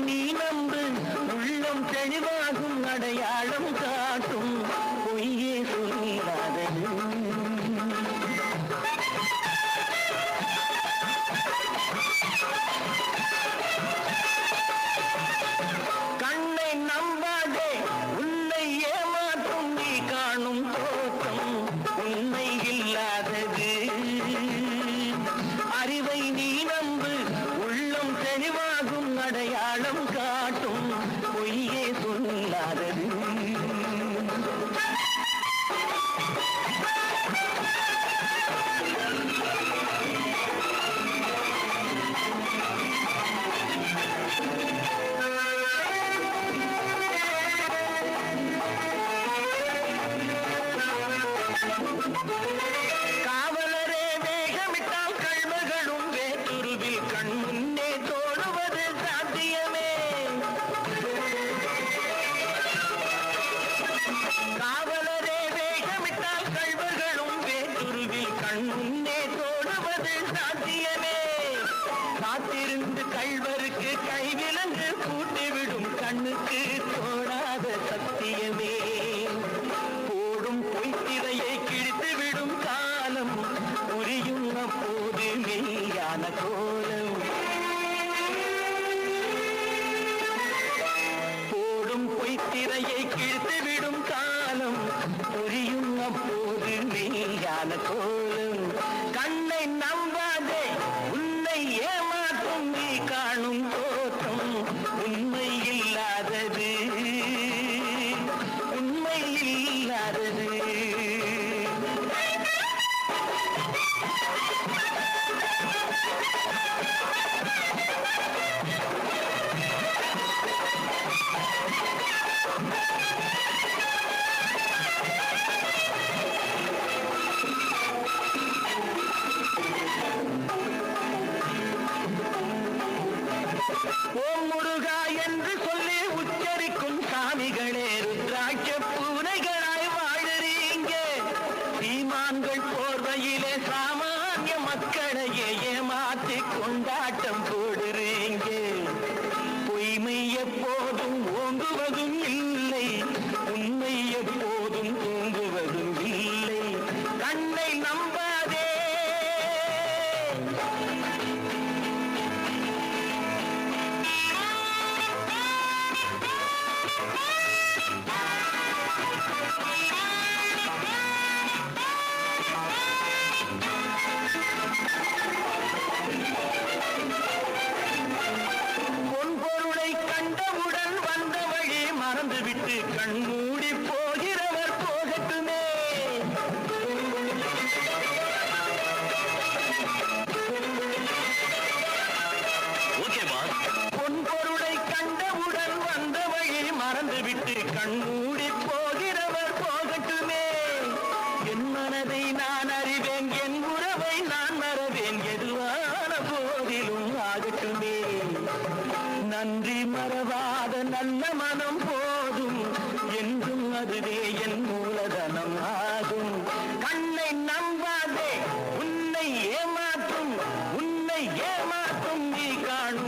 நீ நம்பு உள்ளம் தெளிவாகும் அடையாளம் காட்டும் வேற்றுருவில் தோடுவது சாத்தியமே. காத்திருந்து கள்வருக்கு கைவிலங்கு கூட்டிவிடும் கண்ணுக்கு தோடாத சத்தியமே. போடும் பொய்த்திரையை கிழித்து விடும் காலம் புரியும் அப்போது மெய்யான கோலம். போடும் பொய்த்திரையை கிழித்து விடும் காலம் புரியும் அப்போது மெய்யான கோலம். மக்களையே ஏமாத்தி கொண்டாட்டம் போடுற மறந்துவிட்டு கண்மூடி போகிறவர் போகட்டுமே. ஓகே பாஸ் பொன் பொருளை கண்டவுடன் வந்த வழி மறந்துவிட்டு கண்மூடி போகிறவர் போகட்டுமே. என் மனதை நான் அறிவேன் என் உறவை நான் மறவேன். எதுவான போதிலும் ஆகட்டுமே. நன்றி மறவாத நல்ல மனம் என்றும் அதுவே என் மூலதனம் ஆகும். கண்ணை நம்பாதே உன்னை ஏமாற்றும் உன்னை ஏமாற்றும் நீ காணும்.